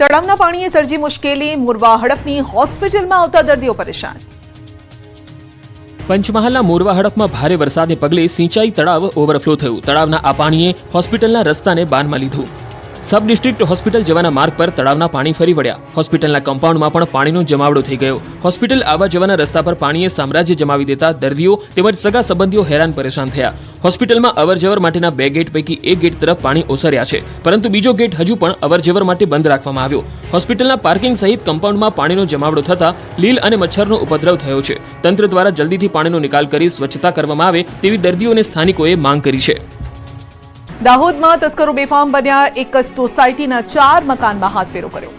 તળાવના પાણીએ સર્જી મુશ્કેલી, મુરવા હડફની હોસ્પિટલમાં આવતા દર્દીઓ પરેશાન. પંચમહાલના મોરવા હડફમાં ભારે વરસાદને પગલે સિંચાઈ તળાવ ઓવરફ્લો થયું. તળાવના આ પાણીએ હોસ્પિટલના રસ્તાને બાનમાં લીધું. સબ ડિસ્ટ્રિક્ટ હોસ્પિટલ જવાના માર્ગ પર તળાવના પાણી ફરી વળ્યા. હોસ્પિટલના કમ્પાઉન્ડમાં પણ પાણીનો જમાવડો થઈ ગયો. હોસ્પિટલ આવવા જવાના રસ્તા પર પાણીએ સામ્રાજ્ય જમાવી દેતા દર્દીઓ તેમજ સગા સંબંધીઓ હેરાન પરેશાન થયા. હોસ્પિટલમાં અવરજવર માટેના બે ગેટ પૈકી એક ગેટ તરફ પાણી ઓસર્યા છે, પરંતુ બીજો ગેટ હજુ પણ અવરજવર માટે બંધ રાખવામાં આવ્યો. હોસ્પિટલના પાર્કિંગ સહિત કમ્પાઉન્ડમાં પાણીનો જમાવડો થતા લીલ અને મચ્છરનો ઉપદ્રવ થયો છે. તંત્ર દ્વારા જલ્દીથી પાણીનો નિકાલ કરી સ્વચ્છતા કરવામાં આવે તેવી દર્દીઓ અને સ્થાનિકોએ માંગ કરી છે. દાહોદમાં તસ્કરો બેફામ બન્યા. એક સોસાયટીના ચાર મકાનમાં હાથફેરો કર્યો.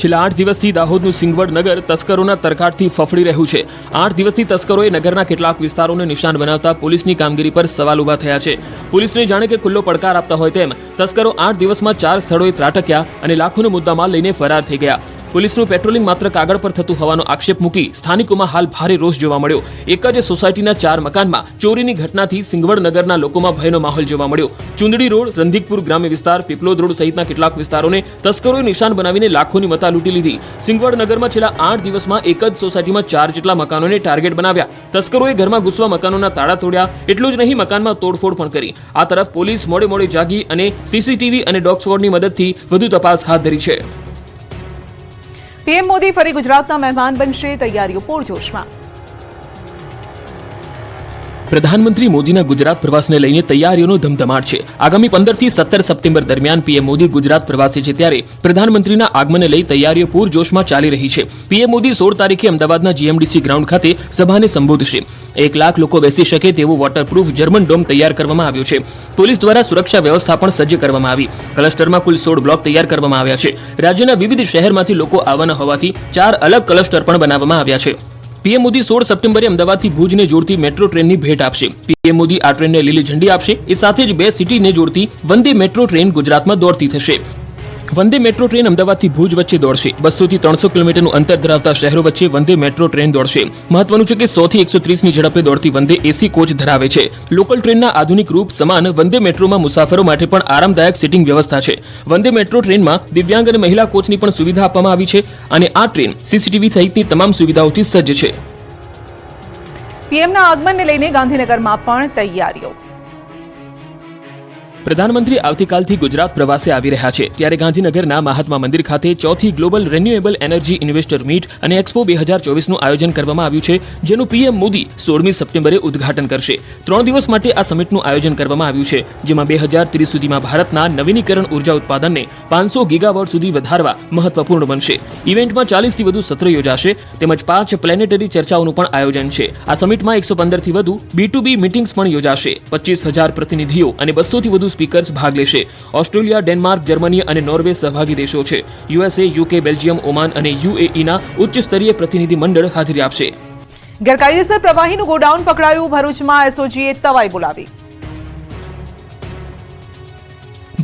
છેલ્લા આઠ દિવસથી દાહોદનું સિંગવડ નગર તસ્કરોના તરખાટથી ફફડી રહ્યું છે. આઠ દિવસથી તસ્કરોએ નગરના કેટલાક વિસ્તારોને નિશાન બનાવતા પોલીસની કામગીરી પર સવાલ ઊભા થયા છે. પોલીસને જાણે કે ખુલ્લો પડકાર આપતા હોય તેમ, તસ્કરો આઠ દિવસમાં ચાર સ્થળોએ ત્રાટક્યા અને લાખોનો મુદ્દામાલ લઈને ફરાર થઈ ગયા. પોલીસનું પેટ્રોલિંગ માત્ર કાગળ પર થતું હોવાનો આક્ષેપ મૂકી સ્થાનિકોમાં હાલ ભારે રોષ જોવા મળ્યો. એક જ સોસાયટીના ચાર મકાનમાં ચોરીની ઘટનાથી સિંગવડ નગરના લોકોમાં ભયનો માહોલ જોવા મળ્યો. ચુંદડી રોડ, રંધિકપુર ગ્રામ્ય વિસ્તાર, પીપલોદ રોડ સહિતના કેટલાક વિસ્તારોને તસ્કરોએ નિશાન બનાવીને લાખોની મતા લૂંટી લીધી. સિંગવડ નગરમાં છેલ્લા આઠ દિવસમાં એક જ સોસાયટીમાં ચાર જેટલા મકાનોને ટાર્ગેટ બનાવ્યા. તસ્કરોએ ઘરમાં ઘૂસવા મકાનોના તાળા તોડ્યા, એટલું જ નહીં, મકાનમાં તોડફોડ પણ કરી. આ તરફ પોલીસ મોડે મોડે જાગી અને સીસીટીવી અને ડોગ સ્કોડની મદદથી વધુ તપાસ હાથ ધરી છે. પીએમ મોદી ફરી ગુજરાતના મહેમાન બનશે તૈયારીઓ પૂરજોશમાં. પ્રધાનમંત્રી મોદીના ગુજરાત પ્રવાસને લઈને તૈયારીઓનો ધમધમાટ છે. આગામી પંદરથી સત્તર સપ્ટેમ્બર દરમિયાન પીએમ મોદી ગુજરાત પ્રવાસે છે ત્યારે પ્રધાનમંત્રીના આગમનને લઈ તૈયારીઓ પૂરજોશમાં ચાલી રહી છે. પીએમ મોદી સોળ તારીખે અમદાવાદના જીએમડીસી ગ્રાઉન્ડ ખાતે સભાને સંબોધશે. એક લાખ લોકો બેસી શકે તેવું વોટરપ્રૂફ જર્મન ડોમ તૈયાર કરવામાં આવ્યો છે. પોલીસ દ્વારા સુરક્ષા વ્યવસ્થા પણ સજ્જ કરવામાં આવી. ક્લસ્ટરમાં કુલ સોળ બ્લોક તૈયાર કરવામાં આવ્યા છે. રાજ્યના વિવિધ શહેરમાંથી લોકો આવવાના હોવાથી ચાર અલગ ક્લસ્ટર પણ બનાવવામાં આવ્યા છે. પીએમ મોદી સોળ સપ્ટેમ્બરે અમદાવાદથી ભુજને જોડતી મેટ્રો ટ્રેનની ભેટ આપશે. પીએમ મોદી આ ટ્રેનને લીલી ઝંડી આપશે. એ સાથે જ બે સિટીને જોડતી વંદે મેટ્રો ટ્રેન ગુજરાતમાં દોડતી થશે. વંદે મેટ્રો ટ્રેન અમદાવાદથી ભુજ વચ્ચે દોડશે. બસો થી ત્રણસો કિલોમીટરનું અંતર ધરાવતા શહેરો વચ્ચે વંદે મેટ્રો ટ્રેન દોડશે. મહત્વનું છે કે સો થી એકસો ત્રીસની ઝડપે દોડતી વંદે એસી કોચ ધરાવે છે. લોકલ ટ્રેનના આધુનિક રૂપ સમાન વંદે મેટ્રોમાં મુસાફરો માટે પણ આરામદાયક સીટિંગ વ્યવસ્થા છે. વંદે મેટ્રો ટ્રેનમાં દિવ્યાંગ અને મહિલા કોચની પણ સુવિધા આપવામાં આવી છે અને આ ટ્રેન સીસીટીવી સહિતની તમામ સુવિધાઓથી સજ્જ છે. પીએમના આગમનને લઈને ગાંધીનગરમાં પણ તૈયારીઓ. પ્રધાનમંત્રી આવતીકાલથી ગુજરાત પ્રવાસે આવી રહ્યા છે. ત્યારે ગાંધીનગરના મહાત્મા મંદિર ખાતે ચોથી global renewable energy investor meet અને એક્સપો બે હજાર ચોવીસનું આયોજન કરવામાં આવ્યું છે, જેનું પીએમ મોદી સોળમી સપ્ટેમ્બરે ઉદઘાટન કરશે. ત્રણ દિવસ માટે આ સમિટનું આયોજન કરવામાં આવ્યું છે, જેમાં બે હજાર ત્રીસ સુધીમાં ભારતના નવીનીકરણ ઊર્જા ઉત્પાદનને પાંચસો ગીગાવોટ સુધી વધારવા મહત્વપૂર્ણ બનશે. ઇવેન્ટમાં ચાલીસથી વધુ સત્ર યોજાશે, તેમજ પાંચ પ્લેનેટરી ચર્ચાઓનું પણ આયોજન છે. આ સમિટમાં એકસો પંદરથી વધુ બી ટુ બી મિટિંગ્સ પણ યોજાશે. પચીસ હજાર પ્રતિનિધિઓ અને બસોથી વધુ સ્પીકર્સ ભાગ લેશે. ઓસ્ટ્રેલિયા, ડેનમાર્ક, જર્મની અને નોર્વે સહભાગી દેશો છે. યુએસએ, યુકે, બેલ્જિયમ, ઓમાન અને યુએઈના ઉચ્ચ સ્તરીય પ્રતિનિધિ મંડળ હાજરી આપશે. ગેરકાયદેસર પ્રવાહીનું ગોડાઉન પકડાયું, ભરૂચમાં એસઓજીએ તવાઈ બોલાવી.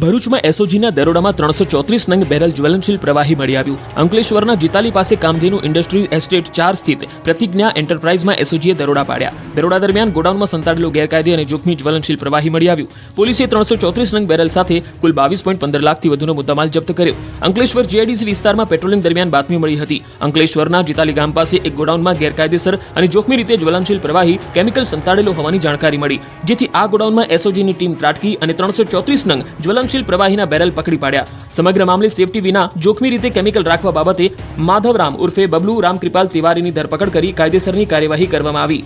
ભરૂચમાં એસઓજીના દરોડામાં ત્રણસો ચોત્રીસ નંગ બેરલ જ્વલનશીલ પ્રવાહી મળી આવ્યું. અંકલેશ્વરના જીતાલી પાસે કામધેનુ ઇન્ડસ્ટ્રીઝ એસ્ટેટ ચાર સ્થિત પ્રતિજ્ઞા એન્ટરપ્રાઇઝમાં એસઓજીએ દરોડા પાડ્યા. દરોડા દરમિયાન ગોડાઉનમાં સંતાડેલું ગેરકાયદે અને જોખમી જ્વલનશીલ પ્રવાહી મળી આવ્યું. પોલીસે ત્રણસો ચોત્રીસ નંગ બેરલ સાથે કુલ બાવીસ પોઈન્ટ પંદર લાખથી વધુનો મુદ્દામાલ જપ્ત કર્યો. અંકલેશ્વર જીઆઈડીસી વિસ્તારમાં પેટ્રોલિંગ દરમિયાન બાતમી મળી હતી. અંકલેશ્વરના જીતાલી ગામ પાસે એક ગોડાઉનમાં ગેરકાયદેસર અને જોખમી રીતે જ્વલનશીલ પ્રવાહી કેમિકલ સંતાડેલો હોવાની જાણકારી મળી. જેથી આ ગોડાઉનમાં એસઓજીની ટીમ ત્રાટકી અને ત્રણસો ચોત્રીસ નંગ જ્વલનશીલ પ્રવાહીના બેરલ પકડી પાડ્યા સમગ્ર મામલે સેફટી વિના જોખમી રીતે કેમિકલ રાખવા બાબતે માધવરામ ઉર્ફે બબલુ રામકૃપાલ તિવારીની ધરપકડ કરી કાયદેસરની કાર્યવાહી કરવામાં આવી.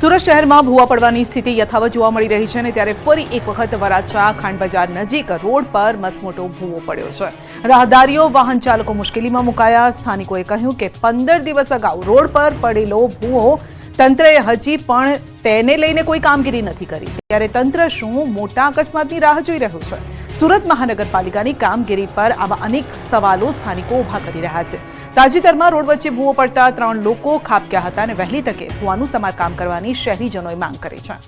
સુરત શહેરમાં ભૂવા પડવાની સ્થિતિ યથાવત જોવા મળી રહી છે અને ત્યારે ફરી એક વખત વરાછા ખાંડ બજાર નજીક રોડ પર મસમોટો ભૂવો પડ્યો છે. રાહદારીઓ, વાહન ચાલકો મુશ્કેલીમાં મુકાયા. સ્થાનિકોએ કહ્યું કે પંદર દિવસ અગાઉ રોડ પર પડેલો ભૂવો તંત્રએ હજી પણ તેને લઈને કોઈ કામગીરી નથી કરી. ત્યારે તંત્ર શું મોટા અકસ્માતની રાહ જોઈ રહ્યું છે? સુરત મહાનગરપાલિકાની કામગીરી પર આવા અનેક સવાલો સ્થાનિકો ઊભા કરી રહ્યા છે. તાજેતરમાં રોડ વચ્ચે ભૂવો પડતા ત્રણ લોકો ખાબક્યા હતા અને વહેલી તકે ભૂવાનું સમારકામ કરવાની શહેરીજનોએ માંગ કરી છે.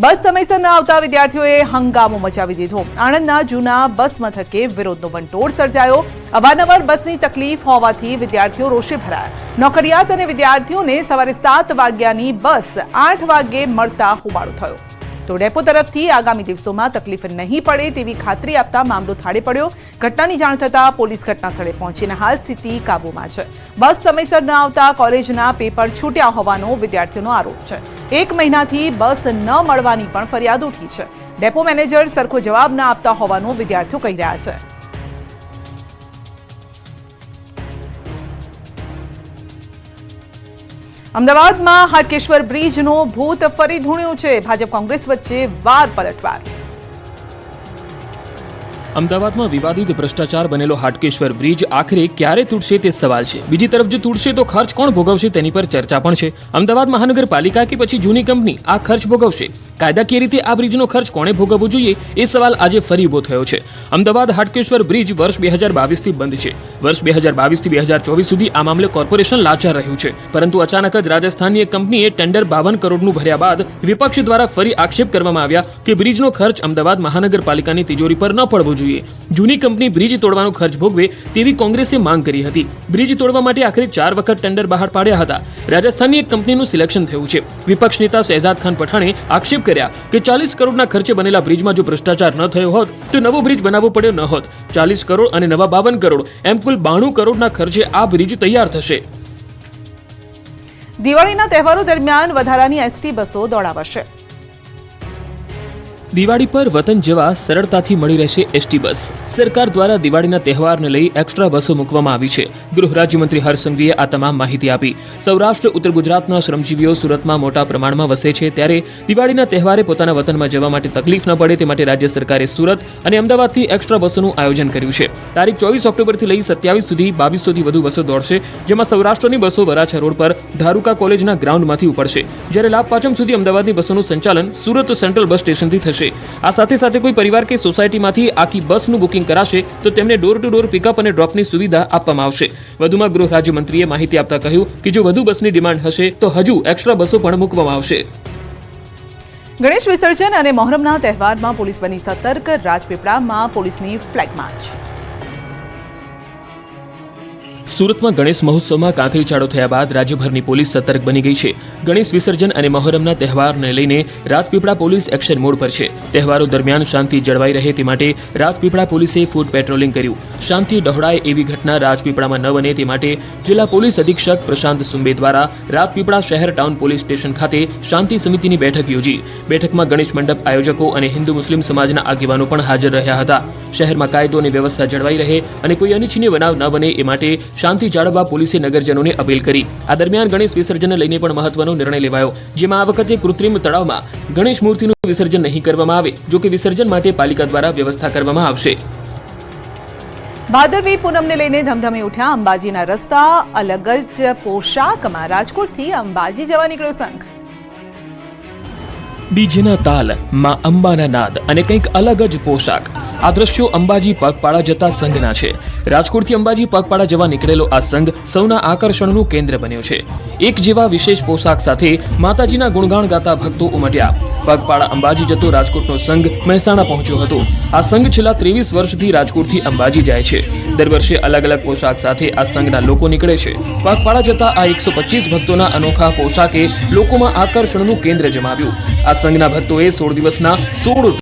બસ સમયસર ન આવતા વિદ્યાર્થીઓએ હંગામો મચાવી દીધો. આણંદના જૂના બસ મથકે વિરોધનો વંટોળ સર્જાયો. અવારનવાર બસની તકલીફ હોવાથી વિદ્યાર્થીઓ રોષે ભરાયા. નોકરિયાત અને વિદ્યાર્થીઓને સવારે સાત વાગ્યાની બસ આઠ વાગ્યે મળતા હોબાળો થયો. તો ડેપો તરફથી આગામી દિવસોમાં તકલીફ નહીં પડે તેવી ખાતરી આપતા મામલો થાળે પડ્યો. ઘટનાની જાણ થતાં પોલીસ ઘટના સ્થળે પહોંચીને હાલ સ્થિતિ કાબૂમાં છે. બસ સમયસર ન આવતા કોલેજના પેપર છૂટ્યા હોવાનો વિદ્યાર્થીઓનો આરોપ છે. એક મહિનાથી બસ ન મળવાની પણ ફરિયાદ ઉઠી છે. ડેપો મેનેજર સરખો જવાબ ન આપતા હોવાનું વિદ્યાર્થીઓ કહી રહ્યા છે. અમદાવાદમાં હાટકેશ્વર બ્રિજનો ભૂત ફરી ધૂણ્યું છે. ભાજપ કોંગ્રેસ વચ્ચે વાર પલટવાર. અમદાવાદમાં વિવાદિત ભ્રષ્ટાચાર બનેલો હાટકેશ્વર બ્રિજ આખરે ક્યારે તૂટશે તે સવાલ છે. બીજી તરફ જો તૂટશે તો ખર્ચ કોણ ભોગવશે તેની પર ચર્ચા પણ છે. અમદાવાદ મહાનગરપાલિકા કે પછી જૂની કંપની આ ખર્ચ ભોગવશે? કાયદાકીય રીતે આ બ્રિજનો ખર્ચ કોણે ભોગવવો જોઈએ એ સવાલ આજે ફરી ઊભો થયો છે. અમદાવાદ હાટકેશ્વર બ્રિજ વર્ષ બે હજાર બાવીસથી બંધ છે. વર્ષ બે હજાર બાવીસથી બે હજાર ચોવીસ સુધી આ મામલે કોર્પોરેશન લાચાર રહ્યું છે. પરંતુ અચાનક જ રાજસ્થાનની એક કંપનીએ ટેન્ડર બાવન કરોડનું ભર્યા બાદ વિપક્ષ દ્વારા ફરી આક્ષેપ કરવામાં આવ્યા કે બ્રિજનો ખર્ચ અમદાવાદ મહાનગરપાલિકાની તિજોરી પર ન પડવો જોઈએ. જૂની કંપની બ્રિજ તોડવાનો ખર્ચ ભોગવે તેવી કોંગ્રેસે માંગ કરી હતી. બ્રિજ તોડવા માટે આખરે ચાર વખત ટેન્ડર બહાર પાડ્યા હતા. રાજસ્થાનની એક કંપનીનું સિલેક્શન થયું છે. વિપક્ષ નેતા શહેજાદ ખાન પઠાણે આક્ષેપ કર્યા કે ચાલીસ કરોડના ખર્ચે બનેલા બ્રિજમાં જો ભ્રષ્ટાચાર ન થયો હોત, તો નવો બ્રિજ બનાવવો પડ્યો ન હોત. ચાલીસ કરોડ અને નવા બાવન કરોડ, એમ કુલ બાણું કરોડના ખર્ચે આ બ્રિજ તૈયાર થશે. દિવાળીના તહેવારો દરમિયાન વધારાની એસટી બસો દોડાવાશે. દિવાળી પર વતન જવા સરળતાથી મળી રહેશે એસટી બસ. સરકાર દ્વારા દિવાળીના તહેવારને લઈ એક્સ્ટ્રા બસો મૂકવામાં આવી છે. ગૃહ રાજ્યમંત્રી હર્ષસંઘવીએ આ તમામ માહિતી આપી. સૌરાષ્ટ્ર, ઉત્તર ગુજરાતના શ્રમજીવીઓ સુરતમાં મોટા પ્રમાણમાં વસે છે ત્યારે દિવાળીના તહેવારે પોતાના વતનમાં જવા માટે તકલીફ ન પડે તે માટે રાજ્ય સરકારે સુરત અને અમદાવાદથી એક્સ્ટ્રા બસોનું આયોજન કર્યું છે. તારીખ ચોવીસ ઓક્ટોબરથી લઈ સત્યાવીસ સુધી બાવીસોથી વધુ બસો દોડશે, જેમાં સૌરાષ્ટ્રની બસો વરાછા રોડ પર ધારુકા કોલેજના ગ્રાઉન્ડમાંથી ઉપડશે. જ્યારે લાભ પાંચમ સુધી અમદાવાદની બસોનું સંચાલન સુરત સેન્ટ્રલ બસ સ્ટેશનથી થશે. આ સાથે સાથે કોઈ પરિવાર કે સોસાયટીમાંથી આખી બસનું બુકિંગ કરાશે તો તેમને ડોર ટુ ડોર પિકઅપ અને ડ્રોપની સુવિધા આપવામાં આવશે. વધુમાં ગૃહ રાજ્યમંત્રીએ માહિતી આપતા કહ્યું કે જો વધુ બસની ડિમાન્ડ હશે તો હજુ એક્સ્ટ્રા બસો પણ મૂકવામાં આવશે. ગણેશ વિસર્જન અને મોહરમના તહેવારમાં પોલીસ બની સતર્ક, રાજપીપળામાં પોલીસની ફ્લેગ માર્ચ. સુરતમાં ગણેશ મહોત્સવમાં કાંકરી થયા બાદ રાજ્યભરની પોલીસ સતર્ક બની ગઈ છે. ગણેશ વિસર્જન અને મહોરમના તહેવારને લઈને રાજપીપળા પોલીસ એક્શન મોડ પર છે. તહેવારો દરમિયાન શાંતિ જળવાઈ રહે તે માટે રાજપીપળા પોલીસે ફૂડ પેટ્રોલિંગ કર્યું. શાંતિ ડહોળાય એવી ઘટના રાજપીપળામાં ન બને તે માટે જિલ્લા પોલીસ અધિક્ષક પ્રશાંત સુંબે દ્વારા રાજપીપળા શહેર ટાઉન પોલીસ સ્ટેશન ખાતે શાંતિ સમિતિની બેઠક યોજી. બેઠકમાં ગણેશ મંડપ આયોજકો અને હિન્દુ મુસ્લિમ સમાજના આગેવાનો પણ હાજર રહ્યા હતા. શહેરમાં કાયદો અને વ્યવસ્થા જળવાઈ રહે અને કોઈ અનિચ્છનીય બનાવ ન બને એ માટે શાંતિ જાળવવા પોલીસે નગરજનોને અપીલ કરી. આ દરમિયાન ગણેશ વિસર્જનને લઈને પણ મહત્વનો નિર્ણય લેવાયો. જેમાં આ વખતે કૃત્રિમ તળાવમાં ગણેશ મૂર્તિનું વિસર્જન નહીં કરવામાં આવે જો કે વિસર્જન માટે પાલિકા દ્વારા વ્યવસ્થા કરવામાં આવશે. ભાદરવી પૂનમને લઈને ધમધમી ઉઠ્યા અંબાજીના રસ્તા અલગ જ પોશાકમાં રાજકોટથી અંબાજી જવા નીકળ્યો સંઘ. ડીજેના તાલમાં અંબાના નાદ અને કંઈક અલગ જ પોશાક. આ દ્રશ્યો અંબાજી પગપાળા જતા સંઘના છે. રાજકોટથી અંબાજી પગપાળા જવા નીકળેલો આ સંઘ સૌના આકર્ષણનું કેન્દ્ર બન્યો છે. એક જેવા વિશેષ પોશાક સાથે માતાજીના ગુણગાન ગાતા ભક્તો ઉમટ્યા. પગપાળા અંબાજી જતો રાજકોટનો સંઘ મહેસાણા પહોંચ્યો હતો. આ સંઘ છેલ્લા ત્રેવીસ વર્ષથી રાજકોટથી અંબાજી જાય છે. દર વર્ષે અલગ અલગ પોશાક સાથે આ સંઘના લોકો નીકળે છે. પગપાળા જતા આ એકસો પચીસ ભક્તોના અનોખા પોશાકે લોકોમાં આકર્ષણનું કેન્દ્ર જમાવ્યું. આ સંઘના ભક્તોએ સોળ દિવસના સોળ